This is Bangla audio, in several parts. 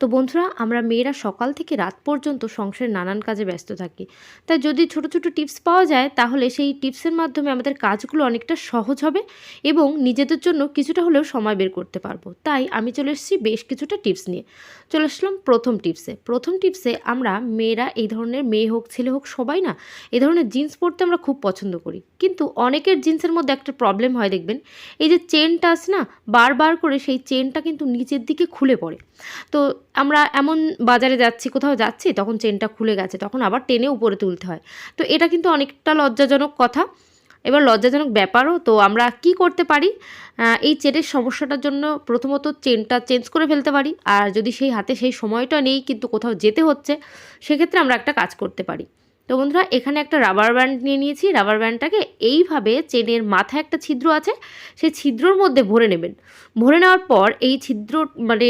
তো বন্ধুরা, আমরা মেয়েরা সকাল থেকে রাত পর্যন্ত সংসারের নানান কাজে ব্যস্ত থাকি। তাই যদি ছোট ছোট টিপস পাওয়া যায়, তাহলে সেই টিপসের মাধ্যমে আমাদের কাজগুলো অনেকটা সহজ হবে এবং নিজেদের জন্য কিছুটা হলেও সময় বের করতে পারব। তাই আমি চলে এসেছি বেশ কিছুটা টিপস নিয়ে। চলে আসলাম প্রথম টিপসে। প্রথম টিপসে আমরা মেয়েরা এই ধরনের মেয়ে হোক, ছেলে হোক, সবাই না, এই ধরনের জিন্স পরতে আমরা খুব পছন্দ করি। কিন্তু অনেকের জিন্সের মধ্যে একটা প্রবলেম হয়, দেখবেন। এই যে চেনটা আছে না, বারবার করে সেই চেনটা কিন্তু নিচের দিকে খুলে পড়ে। তো আমরা এমন বাজারে যাচ্ছি, কোথাও যাচ্ছি, তখন চেনটা খুলে গেছে, তখন আবার টেনে উপরে তুলতে হয়। তো এটা কিন্তু অনেকটা লজ্জাজনক কথা। এবার লজ্জাজনক ব্যাপারও, তো আমরা কি করতে পারি? এই চেনের সমস্যাটার জন্য প্রথমত চেনটা চেঞ্জ করে ফেলতে পারি, আর যদি সেই হাতে সেই সময়টা নেই, কিন্তু কোথাও যেতে হচ্ছে, সেক্ষেত্রে আমরা একটা কাজ করতে পারি। তো বন্ধুরা, এখানে একটা রাবার ব্যান্ড নিয়ে নিয়েছি। রাবার ব্যান্ডটাকে এইভাবে চেনের মাথায় একটা ছিদ্র আছে, সেই ছিদ্রর মধ্যে ভরে নেবেন। ভরে নেওয়ার পর এই ছিদ্র মানে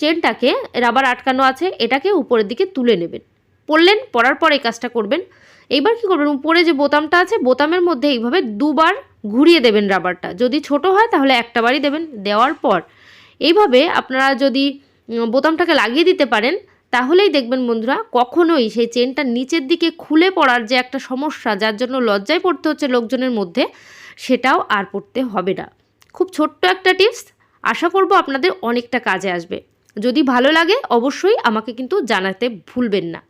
চেনটাকে রাবার আটকানো আছে, এটাকে উপরের দিকে তুলে নেবেন। পরলেন পরার পর এই কাজটা করবেন। এইবার কি করবেন? উপরে যে বোতামটা আছে, বোতামের মধ্যে এইভাবে দুবার ঘুরিয়ে দেবেন রাবারটা যদি ছোট হয়, তাহলে একটা বারই দেবেন। দেওয়ার পর এইভাবে আপনারা যদি বোতামটাকে লাগিয়ে দিতে পারেন, তাহলেই দেখবেন বন্ধুরা, কখনোই সেই চেনটা নিচের দিকে খুলে পড়ার যে একটা সমস্যা, যার জন্য লজ্জায় পড়তে হচ্ছে লোকজনের মধ্যে, সেটাও আর পড়তে হবে না। খুব ছোট্ট একটা টিপস আশা করব আপনাদের অনেকটা কাজে আসবে। যদি ভালো লাগে, অবশ্যই আমাকে কিন্তু জানাতে ভুলবেন না।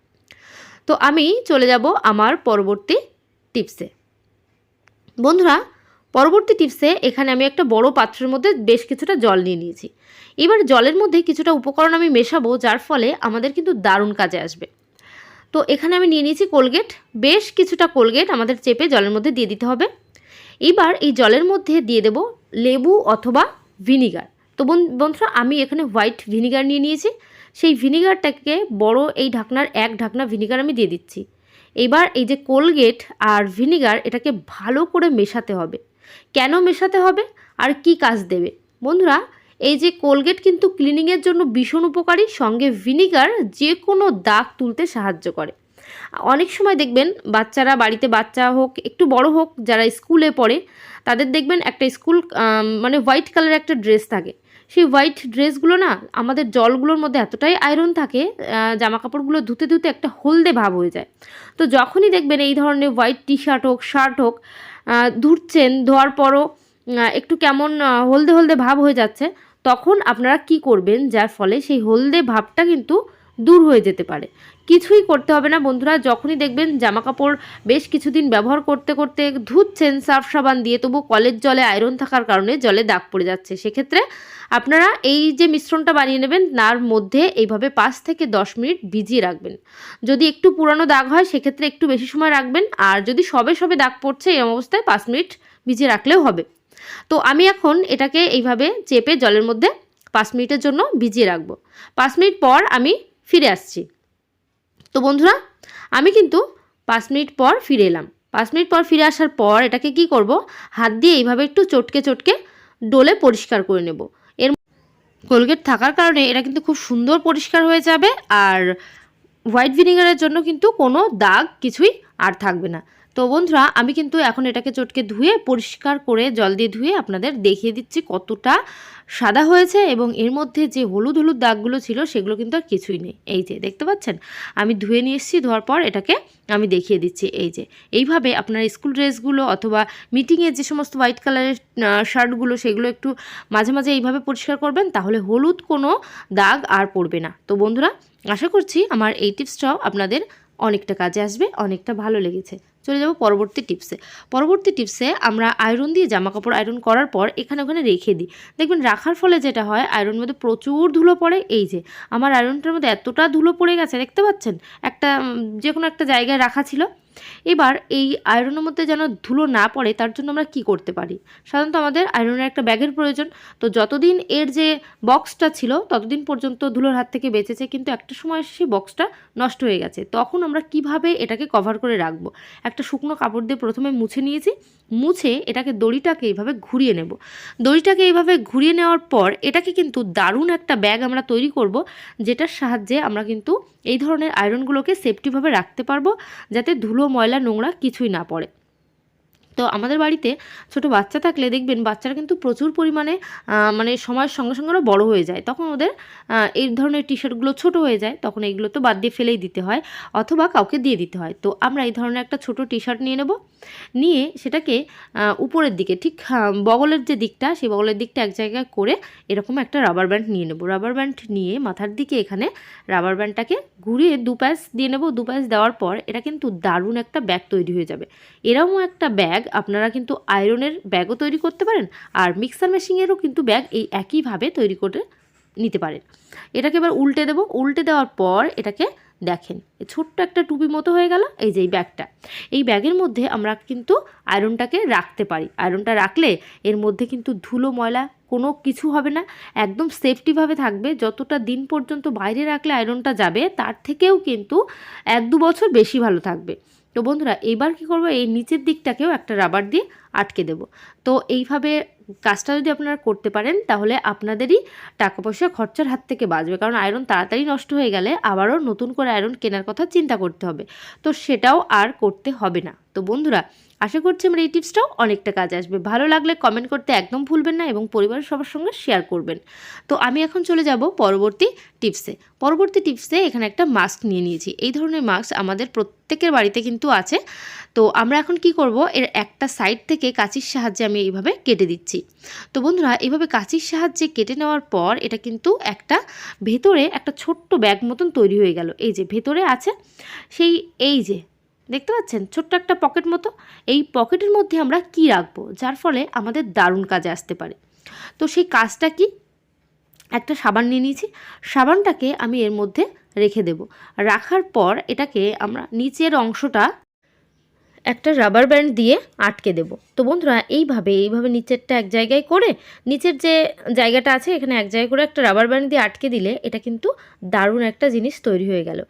তো আমি চলে যাব আমার পরবর্তী টিপসে বন্ধুরা, পরবর্তী টিপসে এখানে আমি একটা বড় পাত্রের মধ্যে বেশ কিছুটা জল নিয়ে নিয়েছি। এবার জলের মধ্যে কিছুটা উপকরণ আমি মেশাবো, যার ফলে আমাদের কিন্তু দারুণ কাজে আসবে। তো এখানে আমি নিয়ে নিয়েছি কোলগেট। বেশ কিছুটা কোলগেট আমাদের চেপে জলের মধ্যে দিয়ে দিতে হবে। এবার এই জলের মধ্যে দিয়ে দেব লেবু অথবা ভিনিগার। তো বন্ধুরা, আমি এখানে হোয়াইট ভিনিগার নিয়ে নিয়েছি। সেই ভিনিগারটাকে বড় এই ঢাকনার এক ঢাকনা ভিনিগার আমি দিয়ে দিচ্ছি। এবার এই যে কোলগেট আর ভিনিগার, এটাকে ভালো করে মেশাতে হবে। কেন মেশাতে হবে আর কি কাজ দেবে? বন্ধুরা, এই যে কোলগেট কিন্তু ক্লিনিংয়ের জন্য ভীষণ উপকারী, সঙ্গে ভিনিগার যে কোনো দাগ তুলতে সাহায্য করে। অনেক সময় দেখবেন বাচ্চারা বাড়িতে বাচ্চা হোক, একটু বড় হোক, যারা স্কুলে পড়ে, তাদের দেখবেন একটা স্কুল মানে হোয়াইট কালারের একটা ড্রেস থাকে। সেই হোয়াইট ড্রেসগুলো না, আমাদের জলগুলোর মধ্যে এতটাই আয়রন থাকে জামা কাপড়গুলো ধুতে ধুতে একটা হলদে ভাব হয়ে যায়। তো যখনই দেখবেন এই ধরনের হোয়াইট টি শার্ট হোক শার্ট হোক ধুচ্ছেন ধোয়ার পরও একটু কেমন হলদে হলদে ভাব হয়ে যাচ্ছে, তখন আপনারা কি করবেন, যার ফলে সেই হলদে ভাবটা কিন্তু দূর হয়ে যেতে পারে। কিছুই করতে হবে না। বন্ধুরা, যখনই দেখবেন জামা কাপড় বেশ কিছুদিন ব্যবহার করতে করতে ধুচ্ছেন সার্ফ সাবান দিয়ে, তবু কলের জলে আয়রন থাকার কারণে জলে দাগ পড়ে যাচ্ছে। সেক্ষেত্রে আপনারা এই যে মিশ্রণটা বানিয়ে নেবেন, তার মধ্যে এইভাবে পাঁচ থেকে দশ মিনিট ভিজিয়ে রাখবেন। যদি একটু পুরানো দাগ হয়, সেক্ষেত্রে একটু বেশি সময় রাখবেন। আর যদি সবে সবে দাগ পড়ছে, এই অবস্থায় পাঁচ মিনিট ভিজিয়ে রাখলেও হবে। তো আমি এখন এটাকে এইভাবে চেপে জলের মধ্যে পাঁচ মিনিটের জন্য ভিজিয়ে রাখব। পাঁচ মিনিট পর আমি ফিরে আসছি। তো বন্ধুরা, আমি কিন্তু পাঁচ মিনিট পর ফিরে এলাম। পাঁচ মিনিট পর ফিরে আসার পর এটাকে কি করব? হাত দিয়ে এইভাবে একটু চটকে চটকে ডোলে পরিষ্কার করে নেব। এর কোলগেট থাকার কারণে এটা কিন্তু খুব সুন্দর পরিষ্কার হয়ে যাবে আর হোয়াইট ভিনিগারের জন্য কিন্তু কোনো দাগ কিছুই আর থাকবে না। তো বন্ধুরা, আমি কিন্তু এখন এটাকে চটকে ধুয়ে, পরিষ্কার করে জল দিয়ে ধুয়ে আপনাদের দেখিয়ে দিচ্ছি কতটা সাদা হয়েছে এবং এর মধ্যে যে হলুদ হলুদ দাগগুলো ছিল, সেগুলো কিন্তু আর কিছুই নেই। এই যে, দেখতে পাচ্ছেন? আমি ধুয়ে নিয়ে এসেছি, ধোয়ার পর এটাকে আমি দেখিয়ে দিচ্ছি। এই যে, এইভাবে আপনার স্কুল ড্রেসগুলো অথবা মিটিংয়ে যে সমস্ত হোয়াইট কালারের শার্টগুলো, সেগুলো একটু মাঝে মাঝে এইভাবে পরিষ্কার করবেন, তাহলে হলুদ কোনো দাগ আর পড়বে না। তো বন্ধুরা, আশা করছি আমার এই টিপসটাও আপনাদের অনেকটা কাজে আসবে, অনেকটা ভালো লেগেছে। চলে যাব পরবর্তী টিপসে পরবর্তী টিপসে আমরা আয়রন দিয়ে জামা কাপড় আয়রন করার পর এখানে ওখানে রেখে দিই। দেখবেন রাখার ফলে যেটা হয় আয়রন মধ্যে প্রচুর ধুলো পড়ে। এই যে, আমার আয়রনটার মধ্যে এতটা ধুলো পড়ে গেছে, দেখতে পাচ্ছেন? একটা যে কোনো একটা জায়গায় রাখা ছিল। এবার এই আয়রনের মধ্যে যেন ধুলো না পড়ে, তার জন্য আমরা কি করতে পারি? সাধারণত আমাদের আয়রনের একটা ব্যাগের প্রয়োজন। তো যতদিন এর যে বক্সটা ছিল, ততদিন পর্যন্ত ধুলোর হাত থেকে বেঁচেছে, কিন্তু একটা সময় সেই বক্সটা নষ্ট হয়ে গেছে। তখন আমরা কীভাবে এটাকে কভার করে রাখব? একটা শুকনো কাপড় দিয়ে প্রথমে মুছে নিয়েছি। মুছে এটাকে দড়িটাকে এইভাবে ঘুরিয়ে নেব। দড়িটাকে এইভাবে ঘুরিয়ে নেওয়ার পর এটাকে কিন্তু দারুণ একটা ব্যাগ আমরা তৈরি করব, যেটার সাহায্যে আমরা কিন্তু এই ধরনের আয়রনগুলোকে সেফটিভাবে রাখতে পারব, যাতে ধুলো ময়লা নোংরা কিছুই না পড়ে। তো আমাদের বাড়িতে ছোট বাচ্চা থাকলে দেখবেন বাচ্চারা কিন্তু প্রচুর পরিমাণে মানে সময়ের সঙ্গে সঙ্গে ওরা বড় হয়ে যায়। তখন ওদের এই ধরনের টি শার্টগুলো ছোটো হয়ে যায়, তখন এইগুলো তো বাদ দিয়ে ফেলেই দিতে হয় অথবা কাউকে দিয়ে দিতে হয়। তো আমরা এই ধরনের একটা ছোট টি শার্ট নিয়ে নেব, নিয়ে সেটাকে উপরের দিকে ঠিক বগলের যে দিকটা, সেই বগলের দিকটা এক জায়গায় করে এরকম একটা রাবার ব্যান্ড নিয়ে নেব। রাবার ব্যান্ড নিয়ে মাথার দিকে এখানে রাবার ব্যান্ডটাকে ঘুরিয়ে দু প্যাচ দিয়ে নেব। দু প্যাচ দেওয়ার পর এটা কিন্তু দারুণ একটা ব্যাগ তৈরি হয়ে যাবে। এরকমও একটা ব্যাগ আপনারা কিন্তু আয়রনের ব্যাগও তৈরি করতে পারেন আর মিক্সার মেশিনেরও কিন্তু ব্যাগ এই একইভাবে তৈরি করে নিতে পারেন। এটাকে এবার উল্টে দেব। উল্টে দেওয়ার পর এটাকে দেখেন ছোট্ট একটা টুপি মতো হয়ে গেল এই যে এই ব্যাগটা। এই ব্যাগের মধ্যে আমরা কিন্তু আয়রনটাকে রাখতে পারি। আয়রনটা রাখলে এর মধ্যে কিন্তু ধুলো, ময়লা কোনো কিছু হবে না, একদম সেফটিভাবে থাকবে। যতটা দিন পর্যন্ত বাইরে রাখলে আয়রনটা যাবে, তার থেকেও কিন্তু এক দু বছর বেশি ভালো থাকবে। তো বন্ধুরা এবার কি করব? এই নিচের দিকটাকেও একটা রাবার দিয়ে আটকে দেব। তো এইভাবে কাজটা যদি আপনারা করতে পারেন, তাহলে আপনাদেরই টাকা পয়সা খরচার হাত থেকে বাঁচবে। কারণ আয়রন তাড়াতাড়ি নষ্ট হয়ে গেলে আবারও নতুন করে আয়রন কেনার কথা চিন্তা করতে হবে। তো সেটাও আর করতে হবে না। তো বন্ধুরা, আশা করছি আমার এই টিপসটাও অনেকটা কাজে আসবে। ভালো লাগলে কমেন্ট করতে একদম ভুলবেন না এবং পরিবারের সবার সঙ্গে শেয়ার করবেন। তো আমি এখন চলে যাব পরবর্তী টিপসে পরবর্তী টিপসে এখানে একটা মাস্ক নিয়ে নিয়েছি। এই ধরনের মাস্ক আমাদের প্রত্যেকের বাড়িতে কিন্তু আছে। তো আমরা এখন কি করব? এর একটা সাইড থেকে কাঁচির সাহায্যে আমি এইভাবে কেটে দিচ্ছি। তো বন্ধুরা, এইভাবে কাঁচির সাহায্যে কেটে নেওয়ার পর এটা কিন্তু একটা ভেতরে একটা ছোট্ট ব্যাগ মতন তৈরি হয়ে গেল। এই যে ভেতরে আছে সেই, এই যে, দেখতে পাচ্ছেন? ছোট্ট একটা পকেট মতো। এই পকেটের মধ্যে আমরা কি রাখব? যার ফলে আমাদের দারুণ কাজে আসতে পারে। তো সেই কাজটা কি? একটা সাবান নিয়ে নিয়েছি। সাবানটাকে আমি এর মধ্যে রেখে দেব। রাখার পর এটাকে আমরা নিচের অংশটা একটা রাবার ব্যান্ড দিয়ে আটকে দেব। তো বন্ধুরা, এইভাবে এইভাবে নিচেরটা এক জায়গায় করে, নিচের যে জায়গাটা আছে, এখানে এক জায়গায় করে একটা রাবার ব্যান্ড দিয়ে আটকে দিলে এটা কিন্তু দারুণ একটা জিনিস তৈরি হয়ে গেল।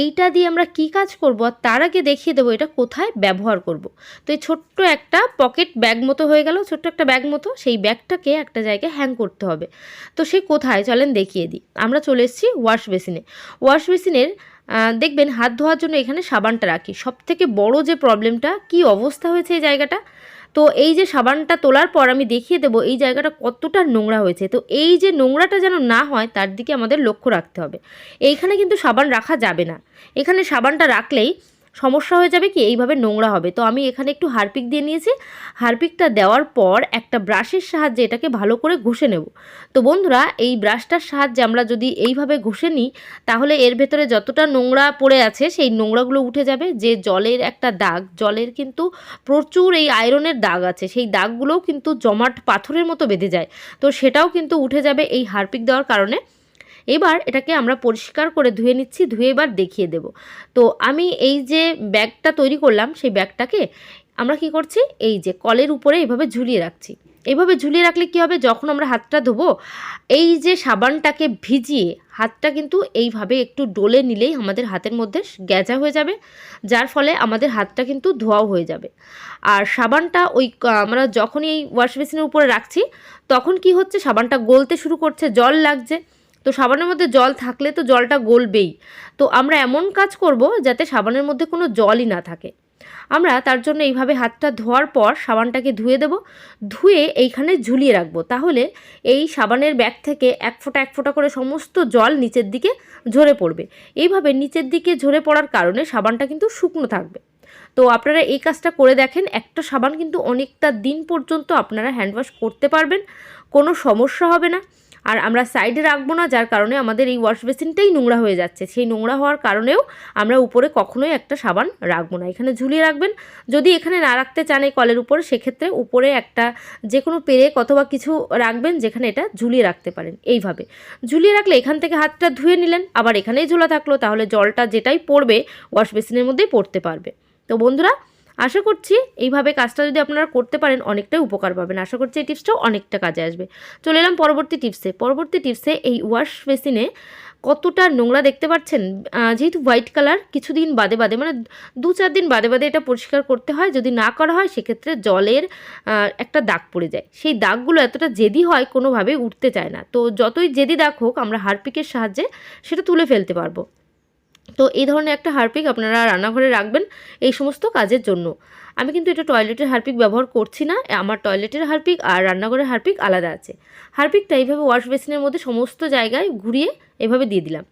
এইটা দিয়ে আমরা কি কাজ করব আর তার আগে দেখিয়ে দেবো এটা কোথায় ব্যবহার করব। তো এই ছোট্ট একটা পকেট ব্যাগ মতো হয়ে গেল, ছোট্ট একটা ব্যাগ মতো, সেই ব্যাগটাকে একটা জায়গায় হ্যাং করতে হবে। তো সে কোথায়? চলেন দেখিয়ে দিই। আমরা চলে এসেছি ওয়াশ বেসিনে ওয়াশ বেসিনের দেখবেন হাত ধোয়ার জন্য এখানে সাবানটা রাখি। সব থেকে বড় যে প্রবলেমটা, কি অবস্থা হয়েছে এই জায়গাটা? তো এই যে সাবানটা তোলার পর আমি দেখিয়ে দেবো এই জায়গাটা কতটা নোংরা হয়েছে। তো এই যে নোংরাটা যেন না হয়, তার দিকে আমাদের লক্ষ্য রাখতে হবে। এইখানে কিন্তু সাবান রাখা যাবে না। এখানে সাবানটা রাখলেই সমস্যা হয়ে যাবে কি? এইভাবে নোংরা হবে। তো আমি এখানে একটু হারপিক দিয়ে নিয়েছি। হারপিকটা দেওয়ার পর একটা ব্রাশের সাহায্যে এটাকে ভালো করে ঘষে নেব। তো বন্ধুরা, এই ব্রাশটার সাহায্যে আমরা যদি এইভাবে ঘষে নিই, তাহলে এর ভেতরে যতটা নোংরা পড়ে আছে, সেই নোংরাগুলো উঠে যাবে। যে জলের একটা দাগ, জলের কিন্তু প্রচুর এই আয়রনের দাগ আছে, সেই দাগগুলোও কিন্তু জমাট পাথরের মতো বেঁধে যায়। তো সেটাও কিন্তু উঠে যাবে এই হারপিক দেওয়ার কারণে। এবার এটাকে আমরা পরিষ্কার করে ধুয়ে নিচ্ছি, ধুয়ে এবার দেখিয়ে দেব। তো আমি এই যে ব্যাগটা তৈরি করলাম, সেই ব্যাগটাকে আমরা কি করছি? এই যে কলের উপরে এইভাবে ঝুলিয়ে রাখছি। এইভাবে ঝুলিয়ে রাখলে কি হবে? যখন আমরা হাতটা ধোবো, এই যে সাবানটাকে ভিজিয়ে হাতটা কিন্তু এইভাবে একটু ডলে নিলেই আমাদের হাতের মধ্যে গ্যাজা হয়ে যাবে, যার ফলে আমাদের হাতটা কিন্তু ধোয়াও হয়ে যাবে। আর সাবানটা ওই আমরা যখনই এই ওয়াশ বেসিনের উপরে রাখছি, তখন কি হচ্ছে? সাবানটা গলতে শুরু করছে, জল লাগছে। তো সাবানের মধ্যে জল থাকলে তো জলটা গলবেই। তো আমরা এমন কাজ করব যাতে সাবানের মধ্যে কোনো জলই না থাকে। আমরা তার জন্য এইভাবে হাতটা ধোয়ার পর সাবানটাকে ধুয়ে দেব। ধুয়ে এইখানে ঝুলিয়ে রাখব। তাহলে এই সাবানের ব্যাগ থেকে এক ফোঁটা এক ফোঁটা করে সমস্ত জল নিচের দিকে ঝরে পড়বে। এইভাবে নিচের দিকে ঝরে পড়ার কারণে সাবানটা কিন্তু শুকনো থাকবে। তো আপনারা এই কাজটা করে দেখেন, একটা সাবান কিন্তু অনেকটা দিন পর্যন্ত আপনারা হ্যান্ড ওয়াশ করতে পারবেন, কোনো সমস্যা হবে না। আর আমরা সাইডে রাখব না, যার কারণে আমাদের এই ওয়াশ বেসিনটাই নোংরা হয়ে যাচ্ছে। সেই নোংরা হওয়ার কারণেও আমরা উপরে কখনোই একটা সাবান রাখব না। এখানে ঝুলিয়ে রাখবেন। যদি এখানে না রাখতে চান এই কলের উপরে, সেক্ষেত্রে উপরে একটা যে কোনো পেরেক অথবা কিছু রাখবেন, যেখানে এটা ঝুলিয়ে রাখতে পারেন। এইভাবে। ঝুলিয়ে রাখলে এখান থেকে হাতটা ধুয়ে নিলেন, আবার এখানেই ঝোলা থাকল, তাহলে জলটা যেটাই পড়বে ওয়াশ বেসিনের মধ্যেই পড়তে পারবে। তো বন্ধুরা আশা করছি এইভাবে কাজটা যদি আপনারা করতে পারেন, অনেকটাই উপকার পাবেন। আশা করছি এই টিপসটাও অনেকটা কাজে আসবে। চলে এলাম পরবর্তী টিপসে। পরবর্তী টিপসে এই ওয়াশ বেসিনে কতটা নোংরা দেখতে পাচ্ছেন? যেহেতু হোয়াইট কালার, কিছুদিন বাদে বাদে মানে দু চার দিন বাদে বাদে এটা পরিষ্কার করতে হয়। যদি না করা হয়, সেক্ষেত্রে জলের একটা দাগ পড়ে যায়। সেই দাগগুলো এতটা জেদি হয়, কোনোভাবে উঠতে চায় না। তো যতই জেদি দাগ হোক, আমরা হারপিকের সাহায্যে সেটা তুলে ফেলতে পারব। তো এই ধরনের একটা হারপিক আপনারা রান্নাঘরে রাখবেন এই সমস্ত কাজের জন্য। আমি কিন্তু এটা টয়লেটের হারপিক ব্যবহার করছি না, আমার টয়লেটের হারপিক আর রান্নাঘরের হারপিক আলাদা আছে। হারপিকটা এইভাবে ওয়াশ বেসিনের মধ্যে সমস্ত জায়গায় ঘুরিয়ে এভাবে দিয়ে দিলাম।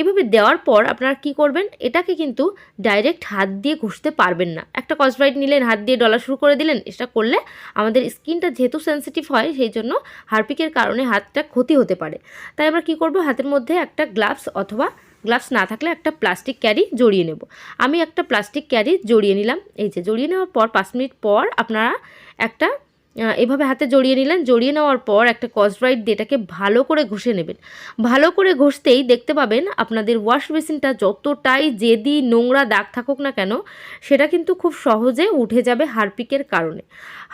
এভাবে দেওয়ার পর আপনারা কি করবেন, এটাকে কিন্তু ডাইরেক্ট হাত দিয়ে ঘষতে পারবেন না। একটা কসব্রাইট নিলেন, হাত দিয়ে ডলা শুরু করে দিলেন, এটা করলে আমাদের স্কিনটা যেহেতু সেন্সিটিভ হয়, সেই জন্য হারপিকের কারণে হাতটা ক্ষতি হতে পারে। তাই আমরা কি করব, হাতের মধ্যে একটা গ্লাভস অথবা গ্লাভস না থাকলে একটা প্লাস্টিক ক্যারি জড়িয়ে নেব। আমি একটা প্লাস্টিক ক্যারি জড়িয়ে নিলাম। এই যে, জড়িয়ে নেওয়ার পর পাঁচ মিনিট পর আপনারা একটা এভাবে হাতে জড়িয়ে নিলেন। জড়িয়ে নেওয়ার পর একটা কসব্রাইট দিয়ে এটাকে ভালো করে ঘষে নেবেন। ভালো করে ঘষতেই দেখতে পাবেন আপনাদের ওয়াশ বেসিনটা যতটাই যেদি নোংরা, দাগ থাকুক না কেন, সেটা কিন্তু খুব সহজে উঠে যাবে হারপিকের কারণে।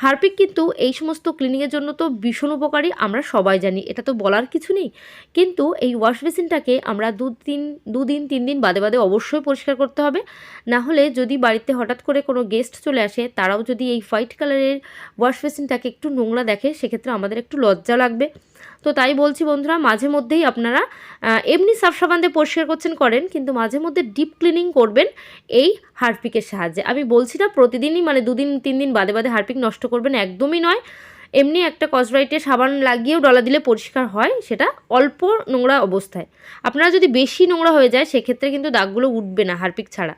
হারপিক কিন্তু এই সমস্ত ক্লিনিংয়ের জন্য তো ভীষণ উপকারী, আমরা সবাই জানি, এটা তো বলার কিছু নেই। কিন্তু এই ওয়াশ বেসিনটাকে আমরা দু তিন দুদিন তিন দিন বাদে বাদে অবশ্যই পরিষ্কার করতে হবে। না হলে যদি বাড়িতে হঠাৎ করে কোনো গেস্ট চলে আসে, তারাও যদি এই হোয়াইট কালারের ওয়াশ বেসিনটাকে একটু নোংরা দেখে, সেক্ষেত্রে আমাদের একটু লজ্জা লাগবে। তো তাই বলছি বন্ধুরা, মাঝে মধ্যেই আপনারা এমনি সাফ দিয়ে পরিষ্কার করছেন, করেন, কিন্তু মাঝে মধ্যে ডিপ ক্লিনিং করবেন এই হারপিকের সাহায্যে। আমি বলছি না প্রতিদিনই মানে দুদিন, তিন দিন বাদে বাদে হারপিক নষ্ট করবেন একদমই নয়। এমনি একটা কসব্রাইটে সাবান লাগিয়েও ডলা দিলে পরিষ্কার হয়, সেটা অল্প নোংরা অবস্থায়। আপনারা যদি বেশি নোংরা হয়ে যায়, সেক্ষেত্রে কিন্তু দাগগুলো উঠবে না হারপিক ছাড়া।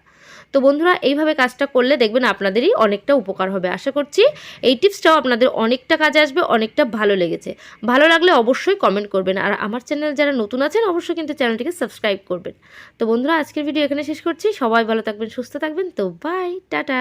তো বন্ধুরা, এইভাবে কাজটা করলে দেখবেন আপনাদেরই অনেকটা উপকার হবে। আশা করছি এই টিপসটাও আপনাদের অনেকটা কাজে আসবে, অনেকটা ভালো লেগেছে। ভালো লাগলে অবশ্যই কমেন্ট করবেন। আর আমার চ্যানেল যারা নতুন আছেন, অবশ্যই কিন্তু চ্যানেলটিকে সাবস্ক্রাইব করবেন। তো বন্ধুরা, আজকের ভিডিও এখানে শেষ করছি। সবাই ভালো থাকবেন, সুস্থ থাকবেন। তো বাই টাটা।